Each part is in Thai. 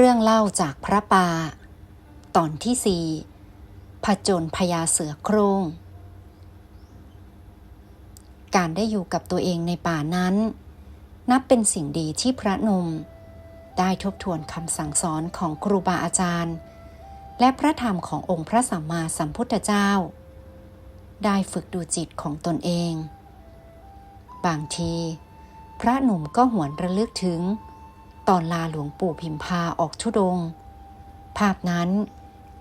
เรื่องเล่าจากพระปา ตอนที่สี่ผจญพญาเสือโครง การได้อยู่กับตัวเองในป่านั้น นับเป็นสิ่งดีที่พระหนุ่มได้ทบทวนคำสั่งสอนของครูบาอาจารย์ และพระธรรมขององค์พระสัมมาสัมพุทธเจ้า ได้ฝึกดูจิตของตนเอง บางที พระหนุ่มก็หวนระลึกถึง ตอนลาหลวงปู่พิมพาออกทุดง ภาพนั้น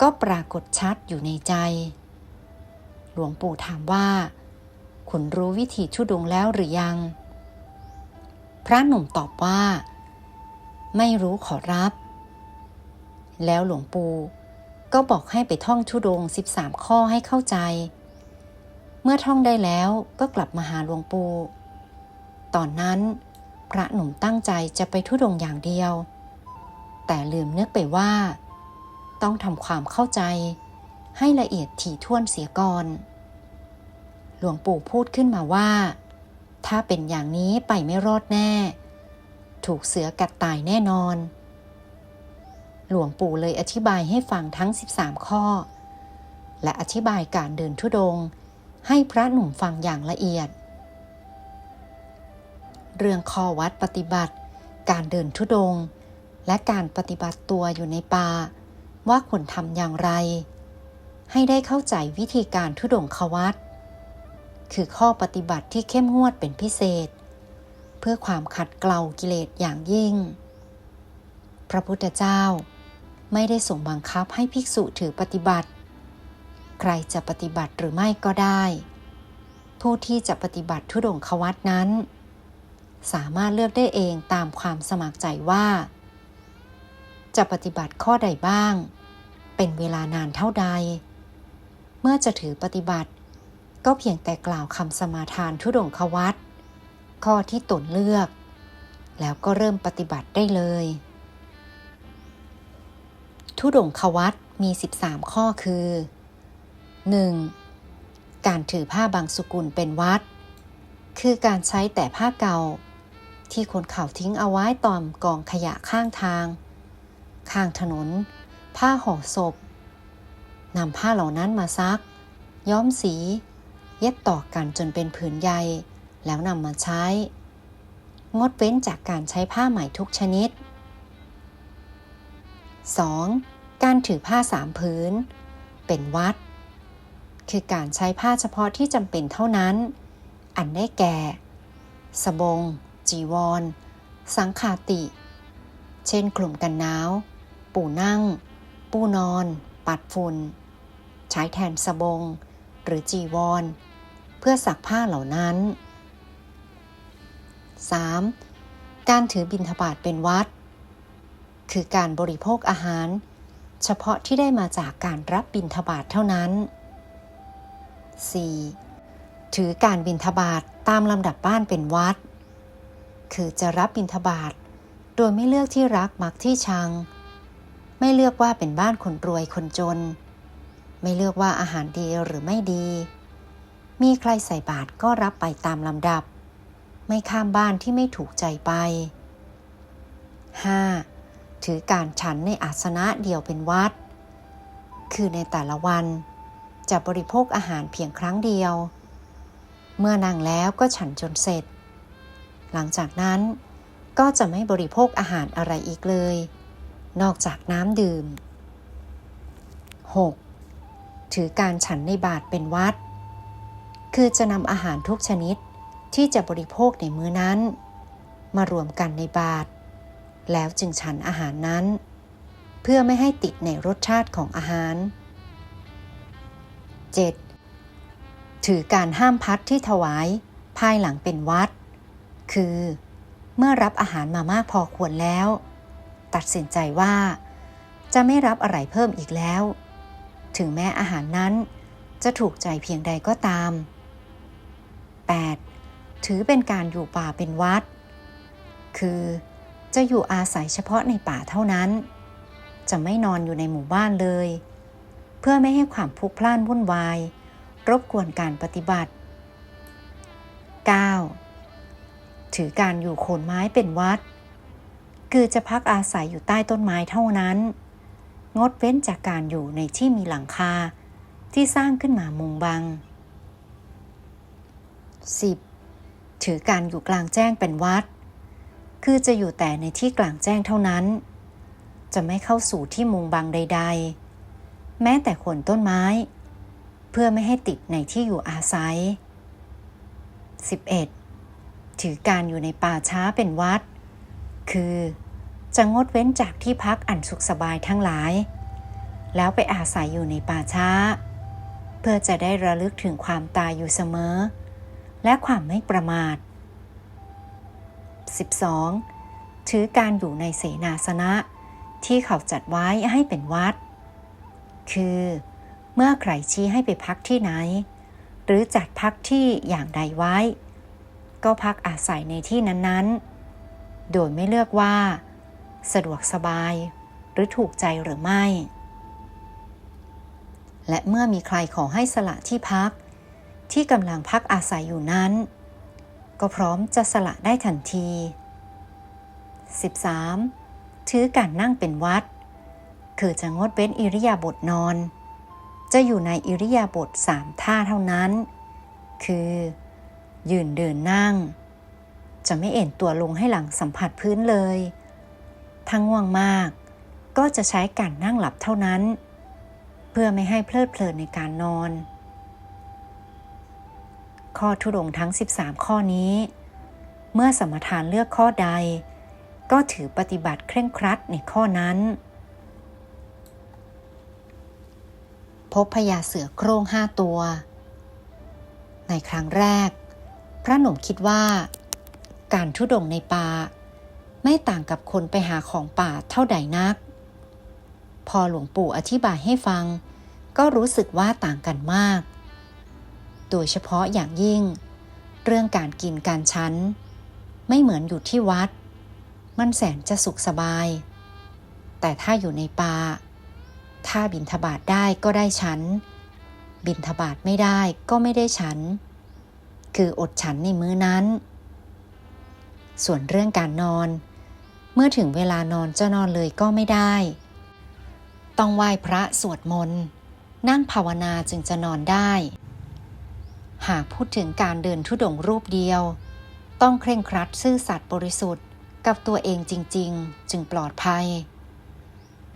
ก็ปรากฏชัดอยู่ในใจ หลวงปู่ถามว่าคุณรู้วิธีทุดงแล้วหรือยัง พระหนุ่มตอบว่า ไม่รู้ขอรับ แล้วหลวงปู่ก็บอกให้ไปท่องทุดง 13 ข้อให้เข้าใจ เมื่อท่องได้แล้วก็กลับมาหาหลวงปู่ตอนนั้น พระหนุ่มตั้งใจจะไปทุดงค์อย่างเดียว แต่ลืมนึกไปว่า ต้องทำความเข้าใจ ให้ละเอียดถี่ถ้วนเสียก่อน หลวงปู่พูดขึ้นมาว่า ถ้าเป็นอย่างนี้ไปไม่รอดแน่ ถูกเสือกัดตายแน่นอน หลวงปู่เลยอธิบายให้ฟังทั้ง 13 ข้อ และอธิบายการเดินทุดงค์ให้พระหนุ่มฟังอย่างละเอียดเเรื่องข้อวัดปฏิบัติ การเดินทุดงค์และการปฏิบัติตัวอยู่ในป่า ว่าควรทำอย่างไร ให้ได้เข้าใจวิธีการทุดงควัดคือข้อปฏิบัติที่เข้มงวดเป็นพิเศษ เพื่อความขัดเกลากิเลสอย่างยิ่ง พระพุทธเจ้าไม่ได้ส่งบังคับให้ภิกษุถือปฏิบัติ ใครจะปฏิบัติหรือไม่ก็ได้ ผู้ที่จะปฏิบัติทุดงควัดนั้น สามารถเลือกได้เองตามความสมัครใจว่า จะปฏิบัติข้อใดบ้าง เป็นเวลานานเท่าใด เมื่อจะถือปฏิบัติ ก็เพียงแต่กล่าวคำสมาทานทุดงควัดข้อที่ตนเลือก แล้วก็เริ่มปฏิบัติได้เลย ทุดงควัดมี 13 ข้อคือ 1. การถือผ้าบางสุกุลเป็นวัด คือการใช้แต่ผ้าเก่า ที่คนเขาทิ้งเอาไว้ตอมกองขยะข้างทาง ข้างถนน ผ้าห่อศพนำผ้าเหล่านั้นมาซัก ย้อมสี เย็บต่อกันจนเป็นผืนใย แล้วนำมาใช้ งดเว้นจากการใช้ผ้าใหม่ทุกชนิด 2. การถือผ้าสามผืน เป็นวัด คือการใช้ผ้าเฉพาะที่จำเป็นเท่านั้น อันได้แก่ สบง จีวร สังขาติ เช่นกลุ่มกันหนาว ปูนั่ง ปูนอน ปัดฝุ่น ใช้แทนสบง หรือจีวร เพื่อซักผ้าเหล่านั้น 3. การถือบิณฑบาตเป็นวัด คือการบริโภคอาหาร เฉพาะที่ได้มาจากการรับบิณฑบาตเท่านั้น 4. ถือการบิณฑบาตตามลำดับบ้านเป็นวัด คือจะรับบิณฑบาตโดยไม่เลือกที่รักมักที่ชัง ไม่เลือกว่าเป็นบ้านคนรวยคนจน ไม่เลือกว่าอาหารดีหรือไม่ดี มีใครใส่บาตรก็รับไปตามลำดับ ไม่ข้ามบ้านที่ไม่ถูกใจไป 5. ถือการฉันในอาสนะเดียวเป็นวัด คือในแต่ละวัน จะบริโภคอาหารเพียงครั้งเดียว เมื่อนั่งแล้วก็ฉันจนเสร็จ หลังจากนั้นก็จะไม่บริโภคอาหารอะไรอีกเลย นอกจากน้ำดื่ม 6. ถือการฉันในบาทเป็นวัด คือจะนำอาหารทุกชนิดที่จะบริโภคในมื้อนั้น มารวมกันในบาท แล้วจึงฉันอาหารนั้น เพื่อไม่ให้ติดในรสชาติของอาหาร 7. ถือการห้ามพัดที่ถวายภายหลังเป็นวัด คือ เมื่อรับอาหารมามากพอควรแล้ว ตัดสินใจว่า จะไม่รับอะไรเพิ่มอีกแล้ว ถึงแม้อาหารนั้นจะถูกใจเพียงใดก็ตาม 8. ถือเป็นการอยู่ป่าเป็นวัด คือจะอยู่อาศัยเฉพาะในป่าเท่านั้น จะไม่นอนอยู่ในหมู่บ้านเลย เพื่อไม่ให้ความพลุกพล่านวุ่นวาย รบกวนการปฏิบัติ 9. ถือการอยู่โคนไม้เป็นวัด คือจะพักอาศัยอยู่ใต้ต้นไม้เท่านั้น งดเว้นจากการอยู่ในที่มีหลังคาที่สร้างขึ้นมามุงบัง 10. ถือการอยู่กลางแจ้งเป็นวัด คือจะอยู่แต่ในที่กลางแจ้งเท่านั้น จะไม่เข้าสู่ที่มุงบังใด ๆ แม้แต่โคนต้นไม้ เพื่อไม่ให้ติดในที่อยู่อาศัย 11. ถือการอยู่ในป่าช้าเป็นวัด คือจะงดเว้นจากที่พักอันสุขสบายทั้งหลาย แล้วไปอาศัยอยู่ในป่าช้า เพื่อจะได้ระลึกถึงความตายอยู่เสมอ และความไม่ประมาท 12. ถือการอยู่ในเสนาสนะ ที่เขาจัดไว้ให้เป็นวัด คือเมื่อใครชี้ให้ไปพักที่ไหน หรือจัดพักที่อย่างใดไว้ ก็พักอาศัยในที่นั้นๆ โดยไม่เลือกว่า สะดวกสบายหรือถูกใจหรือไม่ และเมื่อมีใครขอให้สละที่พัก ที่กำลังพักอาศัยอยู่นั้น ก็พร้อมจะสละได้ทันที 13. ถือการนั่งเป็นวัด คือจะงดเว้นอิริยาบถนอน จะอยู่ในอิริยาบถสามท่าเท่านั้น คือ ยืนเดินนั่ง จะไม่เอ็นตัวลงให้หลังสัมผัสพื้นเลย ทั้งง่วงมาก ก็จะใช้การนั่งหลับเท่านั้น เพื่อไม่ให้เพลิดเพลินในการนอน ข้อทุดงทั้ง 13 ข้อนี้ เมื่อสมทานเลือกข้อใด ก็ถือปฏิบัติเคร่งครัดในข้อนั้น พบพญาเสือโคร่งห้าตัวในครั้งแรก พระหนุ่มคิดว่า การทุดงในป่า ไม่ต่างกับคนไปหาของป่าเท่าใดนัก พอหลวงปู่อธิบายให้ฟัง ก็รู้สึกว่าต่างกันมาก โดยเฉพาะอย่างยิ่ง เรื่องการกินการชั้น ไม่เหมือนอยู่ที่วัด มันแสนจะสุขสบาย แต่ถ้าอยู่ในป่าถ้าบินทบาทได้ก็ได้ฉันบินทบาทไม่ได้ก็ไม่ได้ฉัน คืออดฉันในมื้อนั้น ส่วนเรื่องการนอน เมื่อถึงเวลานอนจะนอนเลยก็ไม่ได้ ต้องไหว้พระสวดมนต์นั่งภาวนาจึงจะนอนได้ หากพูดถึงการเดินทุดงค์รูปเดียว ต้องเคร่งครัดซื่อสัตย์บริสุทธิ์กับตัวเองจริง ๆ จึงปลอดภัย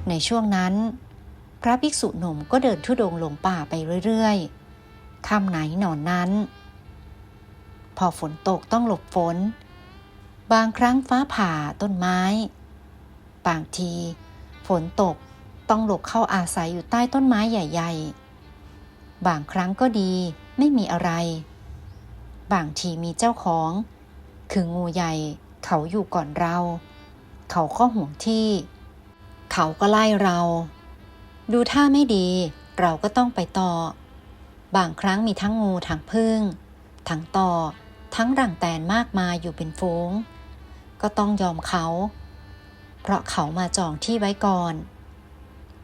ในช่วงนั้น พระภิกษุหนุ่มก็เดินทุดงค์ลงป่าไปเรื่อยๆค่ำไหนนอนนั้น อฝนตกต้องหลบฝน บางครั้งฟ้าผ่าต้นไม้ บางที ฝนตกต้องหลบเข้าอาศัยอยู่ใต้ต้นไม้ใหญ่ ๆ บางครั้งก็ดีไม่มีอะไร บางทีมีเจ้าของ คืองูใหญ่เขาอยู่ก่อนเรา เขาก็ห่วงที่ เขาก็ไล่เรา ดูท่าไม่ดีเราก็ต้องไปต่อ บางครั้งมีทั้งงูทั้งพึ่งทั้งต่อ ทั้งรังแตนมากมายอยู่เป็นฝูง ก็ต้องยอมเขา เพราะเขามาจองที่ไว้ก่อน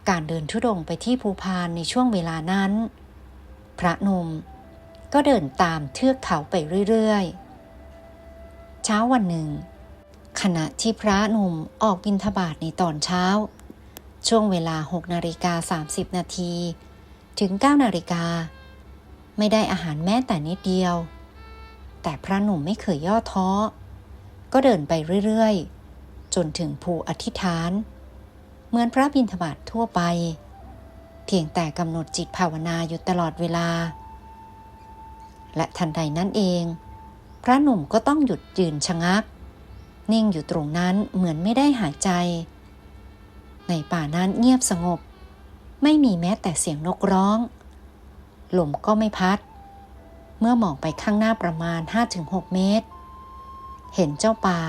การเดินทุดงไปที่ภูพานในช่วงเวลานั้น พระนุ่มก็เดินตามเทือกเขาไปเรื่อยๆ เช้าวันหนึ่ง ขณะที่พระนุ่มออกบินทบาทในตอนเช้า ช่วงเวลา6นาฬิกา30 นาที ถึง9นาฬิกา ไม่ได้อาหารแม้แต่นิดเดียว แต่พระหนุ่มไม่เคยย่อท้อ ก็เดินไปเรื่อยๆ จนถึงภูอธิษฐาน เหมือนพระบินทบาททั่วไป เพียงแต่กำหนดจิตภาวนาอยู่ตลอดเวลา และทันใดนั้นเอง พระหนุ่มก็ต้องหยุดยืนชะงัก นิ่งอยู่ตรงนั้นเหมือนไม่ได้หายใจ ในป่านั้นเงียบสงบ ไม่มีแม้แต่เสียงนกร้องลมก็ไม่พัด เมื่อมองไปข้างหน้าประมาณ 5-6 เมตร เห็นเจ้าป่า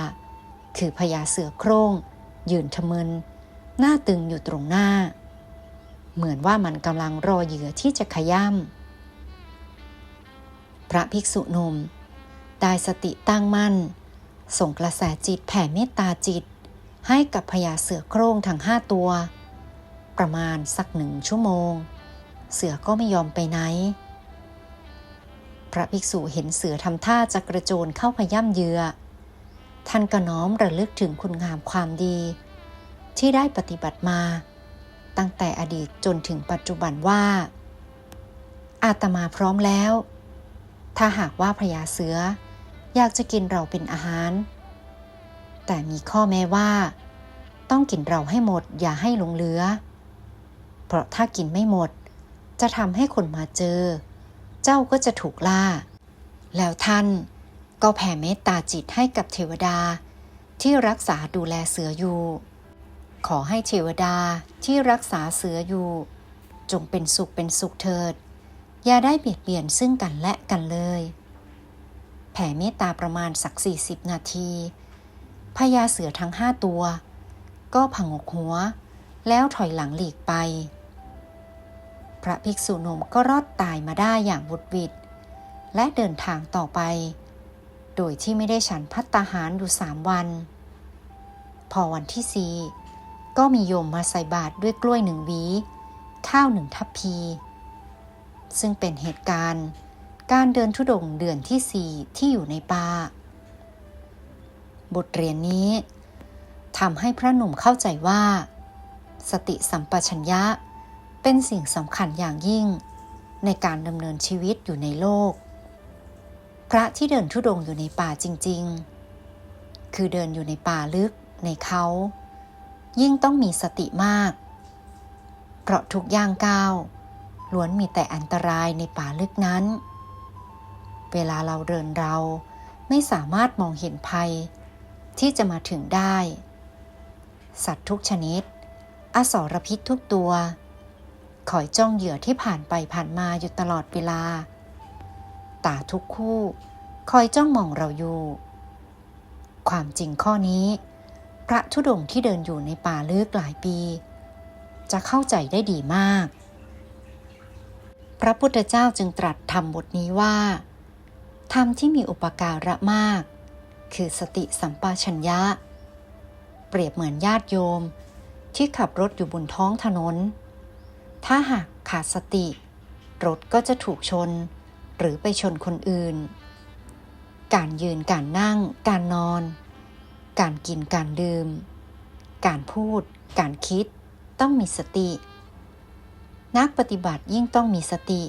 คือพญาเสือโคร่ง ยืนทะมึน หน้าตึงอยู่ตรงหน้า เหมือนว่ามันกำลังรอเหยื่อที่จะขย่ำพระภิกษุหนุ่มได้สติตั้งมั่น ส่งกระแสจิตแผ่เมตตาจิต ให้กับพญาเสือโคร่งทั้งห้าตัว ประมาณสักหนึ่งชั่วโมง เสือก็ไม่ยอมไปไหน พระภิกษุเห็นเสือทำท่าจะกระโจนเข้าขย่ำเหยื่อท่านก็น้อมระลึกถึงคุณงามความดี ที่ได้ปฏิบัติมา ตั้งแต่อดีตจนถึงปัจจุบันว่า อาตมาพร้อมแล้ว ถ้าหากว่าพญาเสืออยากจะกินเราเป็นอาหาร แต่มีข้อแม้ว่า ต้องกินเราให้หมดอย่าให้หลงเหลือ เพราะถ้ากินไม่หมด จะทำให้คนมาเจอ จ้าก็จะถูกล่า แล้วท่านก็แผ่เมตตาจิตให้กับเทวดาที่รักษาดูแลเสืออยู่ ขอให้เทวดาที่รักษาเสืออยู่ จงเป็นสุขเป็นสุขเถิด อย่าได้เบียดเบียนซึ่งกันและกันเลย แผ่เมตตาประมาณสัก 40 นาทีพญาเสือทั้งห้าตัว ก็ผงกหัว แล้วถอยหลังหลีกไป พระภิกษุหนุ่มก็รอดตายมาได้อย่างบุดวิดและเดินทางต่อไป โดยที่ไม่ได้ฉันพัตตาหารอยู่สามวัน พอวันที่สี่ก็มีโยมมาใส่บาตรด้วยกล้วยหนึ่งหวี ข้าวหนึ่งทัพพี ซึ่งเป็นเหตุการณ์การเดินทุดงค์เดือนที่สี่ที่อยู่ในป่าบทเรียนนี้ทำให้พระหนุ่มเข้าใจว่า สติสัมปชัญญะ เป็นสิ่งสำคัญอย่างยิ่ง ในการดำเนินชีวิตอยู่ในโลก พระที่เดินทุดงค์อยู่ในป่าจริง ๆ คือเดินอยู่ในป่าลึกในเขา ยิ่งต้องมีสติมาก เพราะทุกย่างก้าวล้วนมีแต่อันตรายในป่าลึกนั้น เวลาเราเดินเราไม่สามารถมองเห็นภัย ที่จะมาถึงได้ สัตว์ทุกชนิด อสรพิษทุกตัว คอยจ้องเหยื่อที่ผ่านไปผ่านมาอยู่ตลอดเวลา ตาทุกคู่ คอยจ้องมองเราอยู่ ความจริงข้อนี้ พระธุดงค์ที่เดินอยู่ในป่าลึกหลายปี จะเข้าใจได้ดีมาก พระพุทธเจ้าจึงตรัสธรรมบทนี้ว่าธรรมที่มีอุปการะมาก คือสติสัมปชัญญะ เปรียบเหมือนญาติโยมที่ขับรถอยู่บนท้องถนน ถ้าหากขาดสติ รถก็จะถูกชน หรือไปชนคนอื่น การยืนการนั่ง การนอน การกินการดื่ม การพูด การคิด ต้องมีสติ นักปฏิบัติยิ่งต้องมีสติ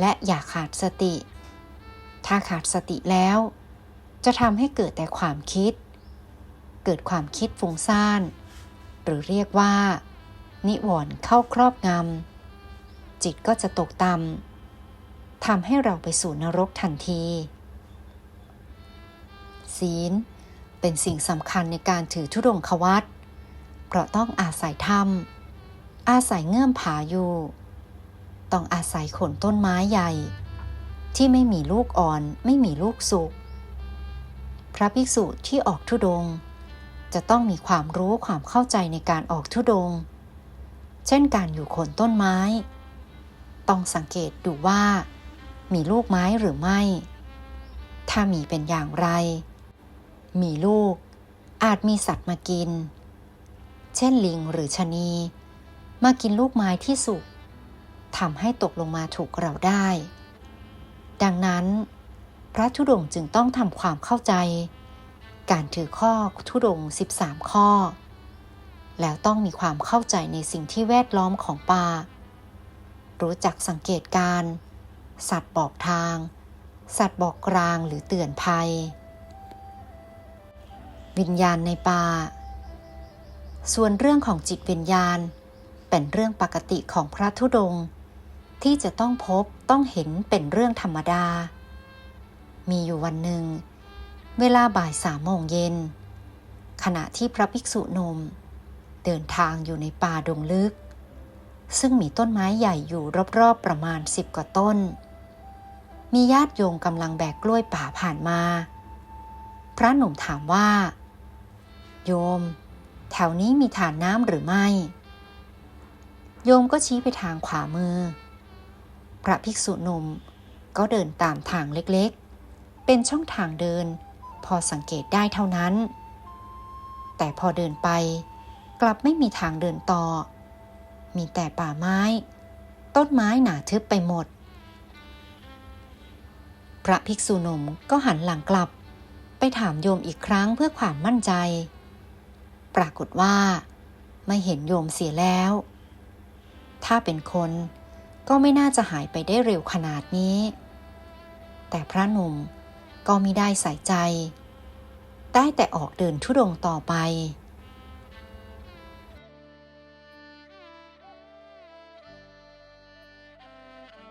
และอย่าขาดสติ ถ้าขาดสติแล้ว จะทำให้เกิดแต่ความคิด เกิดความคิดฟุ้งซ่าน หรือเรียกว่า นิวรณ์เข้าครอบงำจิตก็จะตกต่ำทำให้เราไปสู่นรกทันที ศีล เป็นสิ่งสำคัญในการถือธุดงควัตเพราะต้องอาศัยธรรม อาศัยเงื่อมผาอยู่ ต้องอาศัยขนต้นไม้ใหญ่ ที่ไม่มีลูกอ่อนไม่มีลูกสุก พระภิกษุที่ออกธุดงค์จะต้องมีความรู้ความเข้าใจในการออกธุดงค์ เช่นการอยู่โคนต้นไม้ ต้องสังเกตดูว่า มีลูกไม้หรือไม่ ถ้ามีเป็นอย่างไร มีลูกอาจมีสัตว์มากิน เช่นลิงหรือชะนี มากินลูกไม้ที่สุกทำให้ตกลงมาถูกเราได้ ดังนั้น พระธุดงค์จึงต้องทำความเข้าใจ การถือข้อธุดงค์13 ข้อ แล้วต้องมีความเข้าใจในสิ่งที่แวดล้อมของป่า รู้จักสังเกตการ สัตว์บอกทาง สัตว์บอกกลางหรือเตือนภัย วิญญาณในป่า ส่วนเรื่องของจิตวิญญาณ เป็นเรื่องปกติของพระธุดงค์ที่จะต้องพบต้องเห็นเป็นเรื่องธรรมดา มีอยู่วันหนึ่ง เวลาบ่ายสามโมงเย็น ขณะที่พระภิกษุหนุ่ม เดินทางอยู่ในป่าดงลึก ซึ่งมีต้นไม้ใหญ่อยู่รอบๆประมาณสิบกว่าต้น มีญาติโยมกำลังแบกกล้วยป่าผ่านมา พระหนุ่มถามว่า โยม แถวนี้มีฐานน้ำหรือไม่ โยมก็ชี้ไปทางขวามือ พระภิกษุหนุ่มก็เดินตามทางเล็กๆ เป็นช่องทางเดิน พอสังเกตได้เท่านั้น แต่พอเดินไป กลับไม่มีทางเดินต่อ มีแต่ป่าไม้ ต้นไม้หนาทึบไปหมด พระภิกษุหนุ่มก็หันหลังกลับ ไปถามโยมอีกครั้งเพื่อความมั่นใจ ปรากฏว่า ไม่เห็นโยมเสียแล้ว ถ้าเป็นคนก็ไม่น่าจะหายไปได้เร็วขนาดนี้ แต่พระหนุ่มก็มิได้ใส่ใจ ได้แต่ออกเดินทุดงต่อไป